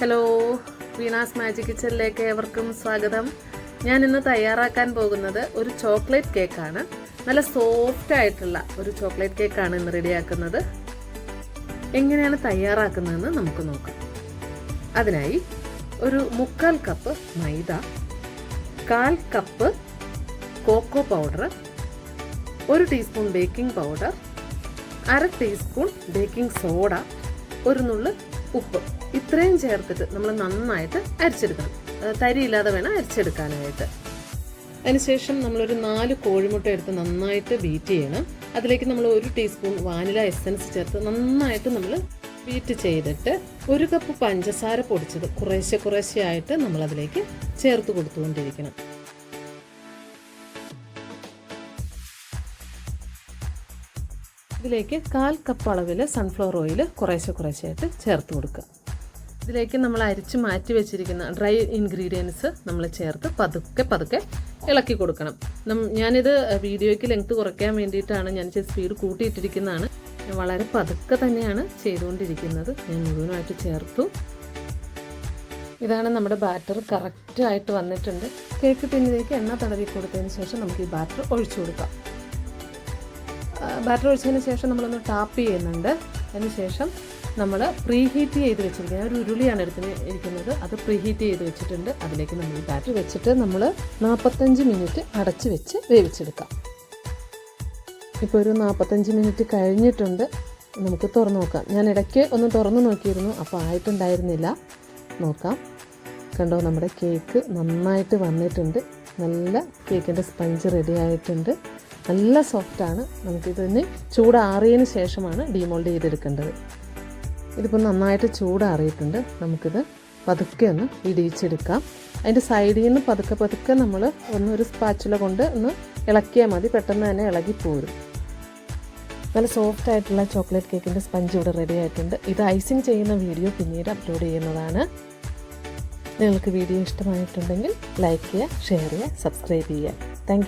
Hello Veena's magic കിച്ചണിലേക്ക് ഏവർക്കും സ്വാഗതം. ഞാൻ ഇന്ന് തയ്യാറാക്കാൻ പോകുന്നത് ഒരു ചോക്ലേറ്റ് കേക്കാണ്. നല്ല സോഫ്റ്റ് ആയിട്ടുള്ള ഒരു ചോക്ലേറ്റ് കേക്കാണ് ഇന്ന് റെഡിയാക്കുന്നത്. എങ്ങനെയാണ് തയ്യാറാക്കുന്നതെന്ന് നമുക്ക് നോക്കാം. അതിനായി ഒരു മുക്കാൽ കപ്പ് മൈദ കാൽ കപ്പ് കോക്കോ പൗഡർ ഒരു ടീസ്പൂൺ ബേക്കിംഗ് പൗഡർ അര ടീസ്പൂൺ ബേക്കിംഗ് സോഡ ഒരു നുള്ള് ഉപ്പ്. ഇത്രയും ചേർത്തിട്ട് നമ്മൾ നന്നായിട്ട് അരിച്ചെടുക്കണം. തരിയില്ലാതെ വേണം അരിച്ചെടുക്കാനായിട്ട്. അതിനുശേഷം നമ്മളൊരു നാല് കോഴിമുട്ട എടുത്ത് നന്നായിട്ട് ബീറ്റ് ചെയ്യണം. അതിലേക്ക് നമ്മൾ ഒരു ടീസ്പൂൺ വാനില എസൻസ് ചേർത്ത് നന്നായിട്ട് നമ്മൾ ബീറ്റ് ചെയ്തിട്ട് ഒരു കപ്പ് പഞ്ചസാര പൊടിച്ചത് കുറേശ്ശെ കുറേശ്ശെ ആയിട്ട് നമ്മളതിലേക്ക് ചേർത്ത് കൊടുത്തുകൊണ്ടിരിക്കണം. ഇതിലേക്ക് കാൽ കപ്പ് അളവിൽ സൺഫ്ലവർ ഓയിൽ കുറേശ്ശെ കുറേശ്ശെയായിട്ട് ചേർത്ത് കൊടുക്കുക. ഇതിലേക്ക് നമ്മൾ അരിച്ച് മാറ്റി വെച്ചിരിക്കുന്ന ഡ്രൈ ഇൻഗ്രീഡിയൻസ് നമ്മൾ ചേർത്ത് പതുക്കെ പതുക്കെ ഇളക്കി കൊടുക്കണം. ഞാനിത് വീഡിയോയ്ക്ക് ലെങ്ത് കുറയ്ക്കാൻ വേണ്ടിയിട്ടാണ് ഞാൻ സ്പീഡ് കൂട്ടിയിട്ടിരിക്കുന്നതാണ്. വളരെ പതുക്കെ തന്നെയാണ് ചെയ്തുകൊണ്ടിരിക്കുന്നത്. ഞാൻ മുഴുവനായിട്ട് ചേർത്തു. ഇതാണ് നമ്മുടെ ബാറ്റർ കറക്റ്റായിട്ട് വന്നിട്ടുണ്ട്. കേക്ക് പിന്നിലേക്ക് എണ്ണ തടവി കൊടുത്തതിന് ശേഷം നമുക്ക് ഈ ബാറ്റർ ഒഴിച്ചു കൊടുക്കാം. ബാറ്റർ ഒഴിച്ചതിന് ശേഷം നമ്മളൊന്ന് ടാപ്പ് ചെയ്യുന്നുണ്ട്. അതിനുശേഷം നമ്മൾ പ്രീ ഹീറ്റ് ചെയ്ത് വെച്ചിരിക്കുന്നത് ഒരു ഉരുളിയാണ് എടുത്ത് ഇരിക്കുന്നത്. അത് പ്രീ ഹീറ്റ് ചെയ്ത് വെച്ചിട്ടുണ്ട്. അതിലേക്ക് നമ്മൾ ബാറ്റർ വെച്ചിട്ട് നമ്മൾ നാൽപ്പത്തഞ്ച് മിനിറ്റ് അടച്ച് വെച്ച് വേവിച്ചെടുക്കാം. ഇപ്പോൾ ഒരു നാൽപ്പത്തഞ്ച് മിനിറ്റ് കഴിഞ്ഞിട്ടുണ്ട്. നമുക്ക് തുറന്നു നോക്കാം. ഞാൻ ഇടയ്ക്ക് ഒന്ന് തുറന്നു നോക്കിയിരുന്നു. അപ്പോൾ ആയിട്ടുണ്ടായിരുന്നില്ല. നോക്കാം. കണ്ടോ നമ്മുടെ കേക്ക് നന്നായിട്ട് വന്നിട്ടുണ്ട്. നല്ല കേക്കിന്റെ സ്പഞ്ച് റെഡി ആയിട്ടുണ്ട്. നല്ല സോഫ്റ്റാണ് നമുക്കിതിന് ചൂടാറിയതിന് ശേഷമാണ് ഡീമോൾഡ് ചെയ്തെടുക്കേണ്ടത്. ഇതിപ്പോൾ നന്നായിട്ട് ചൂടാറിയിട്ടുണ്ട്. നമുക്കിത് പതുക്കെ ഒന്ന് ഇടിയിച്ചെടുക്കാം. അതിന്റെ സൈഡിൽ നിന്ന് പതുക്കെ പതുക്കെ നമ്മൾ ഒന്ന് ഒരു സ്പാച്ചുല കൊണ്ട് ഒന്ന് ഇളക്കിയാൽ മതി. പെട്ടെന്ന് തന്നെ ഇളകി പോരും. നല്ല സോഫ്റ്റ് ആയിട്ടുള്ള ചോക്ലേറ്റ് കേക്കിന്റെ സ്പഞ്ച് ഇവിടെ റെഡി ആയിട്ടുണ്ട്. ഇത് ഐസിങ് ചെയ്യുന്ന വീഡിയോ പിന്നീട് അപ്ലോഡ് ചെയ്യുന്നതാണ്. നിങ്ങൾക്ക് വീഡിയോ ഇഷ്ടമായിട്ടുണ്ടെങ്കിൽ ലൈക്ക് ചെയ്യുക ഷെയർ ചെയ്യുക സബ്സ്ക്രൈബ് ചെയ്യുക. താങ്ക്